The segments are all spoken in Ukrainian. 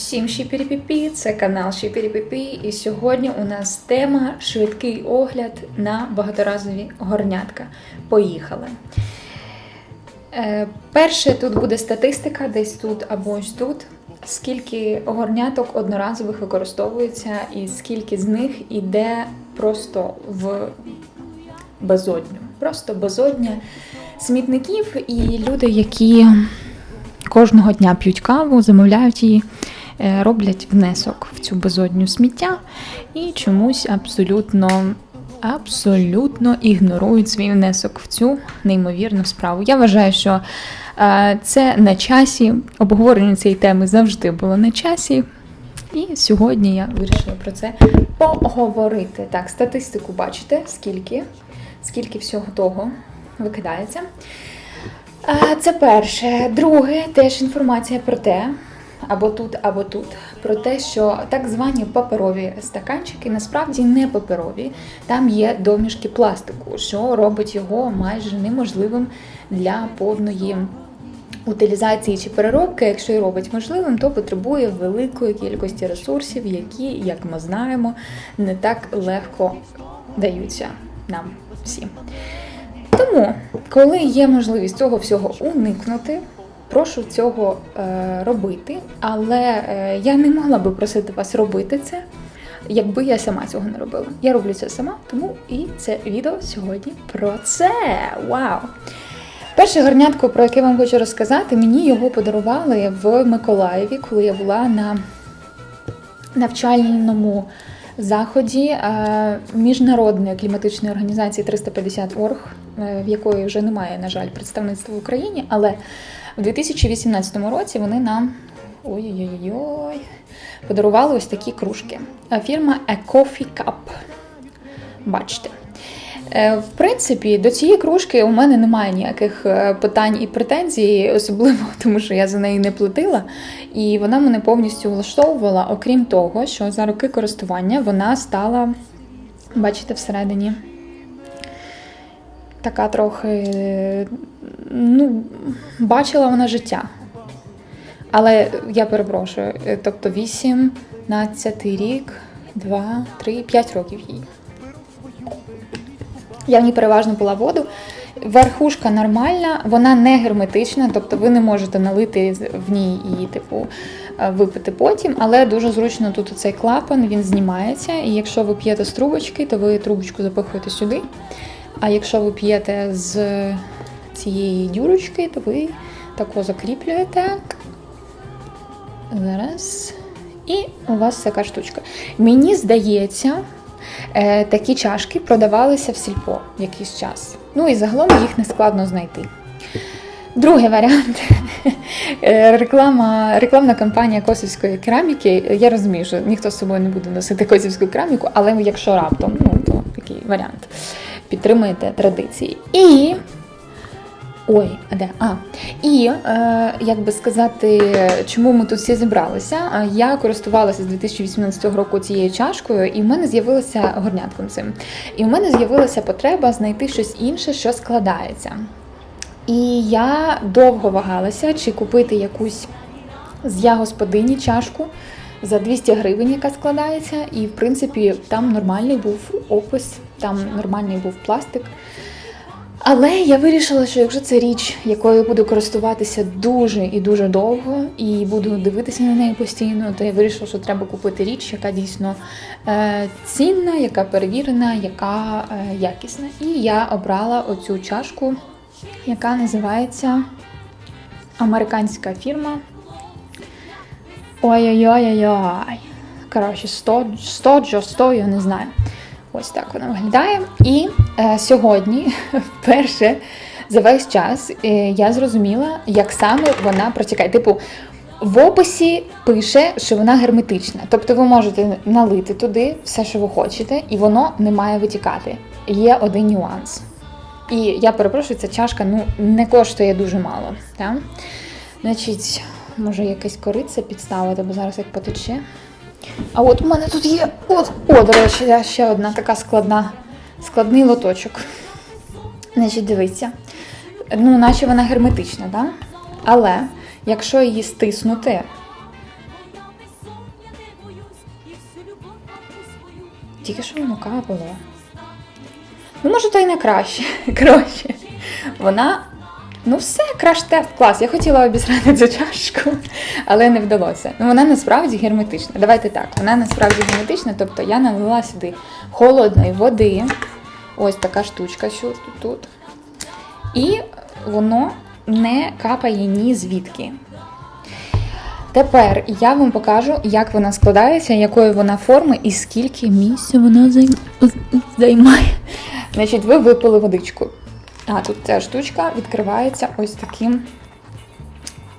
Всім Шіперіпіпі, це канал Шіперіпіпі, і сьогодні у нас тема швидкий огляд на багаторазові горнятка. Поїхали. Е, перше тут буде статистика, десь тут або ось тут. Скільки горняток одноразових використовується, і скільки з них іде просто в безодню. Просто безодня смітників і люди, які кожного дня п'ють каву, замовляють її, роблять внесок в цю безодню сміття і чомусь абсолютно. Абсолютно ігнорують свій внесок в цю неймовірну справу. Я вважаю, що е, це на часі. Обговорення цієї теми завжди було на часі. І сьогодні я вирішила про це поговорити. Так, статистику бачите, скільки, скільки всього того викидається. А, Це перше. Друге, теж інформація про те, або тут, або тут, про те, що так звані паперові стаканчики насправді не паперові. Там є домішки пластику, що робить його майже неможливим для повної. Утилізації чи переробки, якщо і робить можливим, то потребує великої кількості ресурсів, які, як ми знаємо, не так легко даються нам всім. Тому, коли є можливість цього всього уникнути, прошу цього е, робити. Але е, я не могла би просити вас робити це, якби я сама цього не робила. Я роблю це сама, тому і це відео сьогодні про це. Вау! Перше горнятко, про яке вам хочу розказати, мені його подарували в Миколаєві, коли я була на навчальному заході е, міжнародної кліматичної організації 350 Орг, е, в якої вже немає, на жаль, представництва в Україні, але в 2018 році вони нам ой-ой-ой подарували ось такі кружки. Е, Фірма A Coffee Cup. Бачите. Е, В принципі, до цієї кружки у мене немає ніяких е, питань і претензій, особливо тому, що я за неї не платила, і вона мене повністю влаштовувала, окрім того, що за роки користування вона стала, бачите, всередині. Така трохи, е, ну, бачила вона життя. Але я перепрошую, тобто 18 рік, 2, 3, 5 років їй. Я в ній переважно пила воду. Верхушка нормальна, вона не герметична, тобто ви не можете налити в ній і, типу, е, випити потім, але дуже зручно тут цей клапан, він знімається. І якщо ви п'єте з трубочки, то ви трубочку запихуєте сюди. А якщо ви п'єте з цієї дюрочки, то ви тако закріплюєте. Зараз. І у вас така штучка. Мені здається, такі чашки продавалися в сільпо якийсь час. Ну і загалом їх не складно знайти. Другий варіант Е, реклама, рекламна кампанія косівської кераміки. Я розумію, що ніхто з собою не буде носити косівську кераміку, але якщо раптом, ну то такий варіант. Підтримуєте традиції. І Ой, а де? А, і е, як би сказати, чому ми тут всі зібралися? Я користувалася з 2018 року цією чашкою, і в мене з'явилося горнятком цим. І в мене з'явилася потреба знайти щось інше, що складається. І я довго вагалася, чи купити якусь з я господині чашку за 200 гривень, яка складається. І в принципі там нормальний був опис, там нормальний був пластик. Але я вирішила, що якщо це річ, якою буду користуватися дуже і дуже довго, і буду дивитися на неї постійно, то я вирішила, що треба купити річ, яка дійсно е, цінна, яка перевірена, яка е, якісна. І я обрала оцю чашку, яка називається американська фірма. Ой-ой-ой-ой-ой. Коротше, 100, 100 Джо 100, я не знаю. Ось так вона виглядає. І е, сьогодні, вперше за весь час, е, я зрозуміла, як саме вона протікає. Типу, в описі пише, що вона герметична. Тобто ви можете налити туди все, що ви хочете, і воно не має витікати. Є один нюанс. І я перепрошую, ця чашка ну, не коштує дуже мало. Так? Значить, може якесь корице підставити, бо зараз як потече. А от у мене тут є. От, о, до речі, ще одна така складна, складний лоточок. Значить, дивіться. Ну, наче вона герметична, да? але якщо її стиснути, тільки що воно капало. Ну, може, то й не краще. Коротше, вона Ну, все, краш-тест, клас. Я хотіла обісрати цю чашку, але не вдалося. Ну, вона насправді герметична. Давайте так, вона насправді герметична, тобто я налила сюди холодної води. Ось така штучка, що тут. І воно не капає ні звідки. Тепер я вам покажу, як вона складається, якої вона форми і скільки місця вона займає. Значить, ви випили водичку. А, тут ця штучка відкривається ось таким.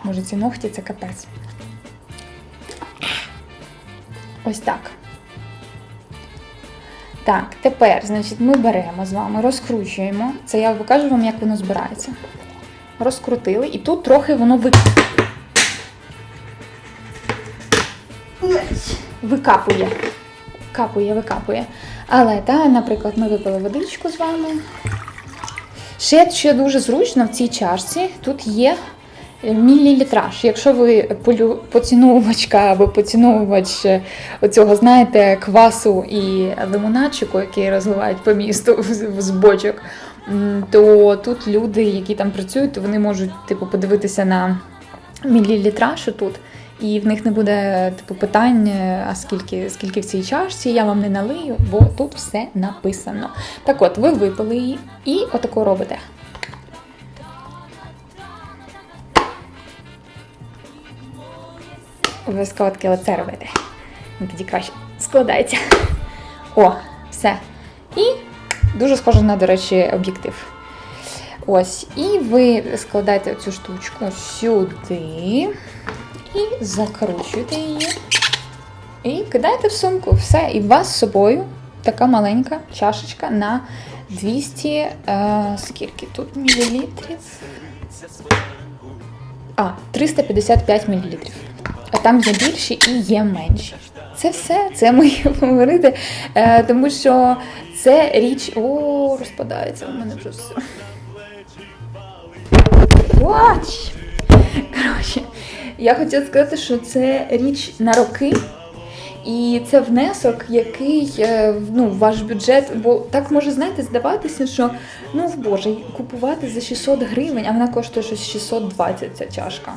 Може, ці ногті це капець. Ось так. Так, тепер, значить, ми беремо з вами, розкручуємо. Це я покажу вам, як воно збирається. Розкрутили, і тут трохи воно ви... викапує. Капує, викапує. Але, та, наприклад, ми випили водичку з вами. Ще, ще дуже зручно в цій чашці тут є мілілітраж. Якщо ви поціновувачка або поціновувач е, оцього, знаєте, квасу і лимонадчику, який розливають по місту з бочок, то тут люди, які там працюють, вони можуть типу, подивитися на мілілітраж тут. І в них не буде типу питань, е, а скільки, скільки в цій чашці, я вам не налию, бо тут все написано. Так от, ви випили її і отако робите. Обов'язково таке лице робити. Тоді краще складається. О, все. І дуже схоже на, до речі, об'єктив. Ось. І ви складаєте цю штучку сюди. І закручуєте її. І кидаєте в сумку. Все. І у вас з собою така маленька чашечка на 200. Е, скільки тут мілілітрів? А, 355 мілілітрів. А там є більші і є менші. Це все, це мої фаворити, е, тому що це річ. О, розпадається у мене вже все. Watch! Коротше, я хотіла сказати, що це річ на роки. І це внесок, який е, ну, ваш бюджет, бо так може, знаєте, здаватися, що ну боже, купувати за 600 гривень, а вона коштує щось 620 ця чашка.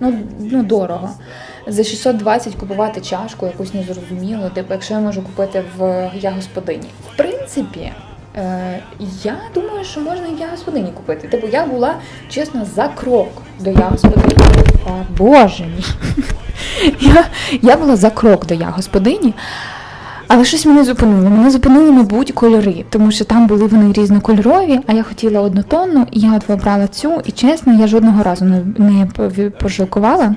Ну, ну дорого. За 620 купувати чашку, якусь незрозумілу, типу, якщо я можу купити в я господині. В принципі, я думаю, що можна я господині купити. Типу, я була чесно за крок до я господині. Боже мій. Я, я була за крок до я господині. Але щось мене зупинило. Мене зупинили, мабуть, кольори, тому що там були вони різнокольорові, а я хотіла однотонну, і я от вибрала цю. І чесно, я жодного разу не, пожалкувала.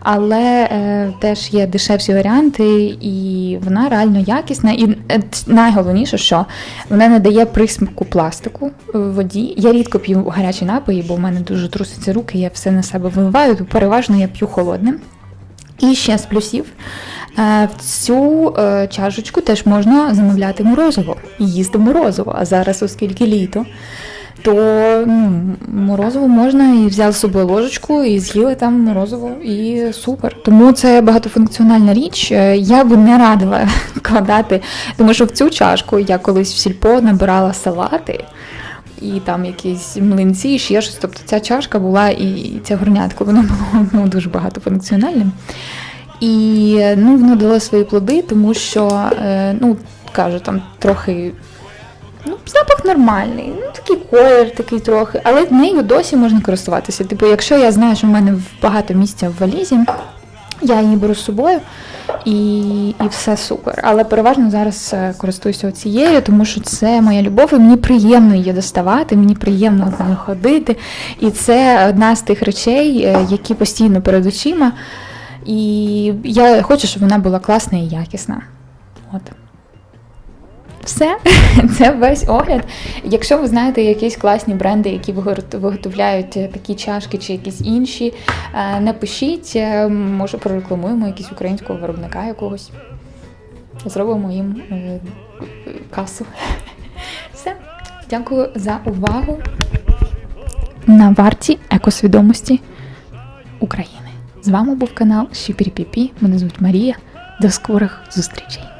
Але е, теж є дешевші варіанти, і вона реально якісна. І е, найголовніше, що вона не дає присмаку пластику в воді. Я рідко п'ю гарячі напої, бо в мене дуже трусяться руки, я все на себе виливаю, то переважно я п'ю холодним. І ще з плюсів в цю е, чашечку теж можна замовляти морозиво і їсти морозиво. А зараз, оскільки літо, то ну, морозиво можна і взяли з собою ложечку і з'їли там морозиво, і супер. Тому це багатофункціональна річ. Е, Я би не радила вкладати, тому що в цю чашку я колись в сільпо набирала салати. І там якісь млинці, і ще щось. Тобто ця чашка була і і ця горнятка, воно було ну, дуже багатофункціональним. І ну, воно дало свої плоди, тому що, е, ну, кажу, там трохи ну, запах нормальний, ну такий колір такий трохи, але нею досі можна користуватися. Типу, якщо я знаю, що в мене багато місця в валізі, я її беру з собою і, і все супер. Але переважно зараз е, користуюся цією, тому що це моя любов, і мені приємно її доставати, мені приємно з нею ходити. І це одна з тих речей, е, які постійно перед очима. І я хочу, щоб вона була класна і якісна. От. Все, це весь огляд. Якщо ви знаєте якісь класні бренди, які виготовляють е, такі чашки чи якісь інші, е, напишіть, е, може прорекламуємо якийсь українського виробника якогось. Зробимо їм касу. Все. Дякую за увагу. На варті екосвідомості України. З вами був канал Шіпіріпіпі. Мене звуть Марія. До скорих зустрічей!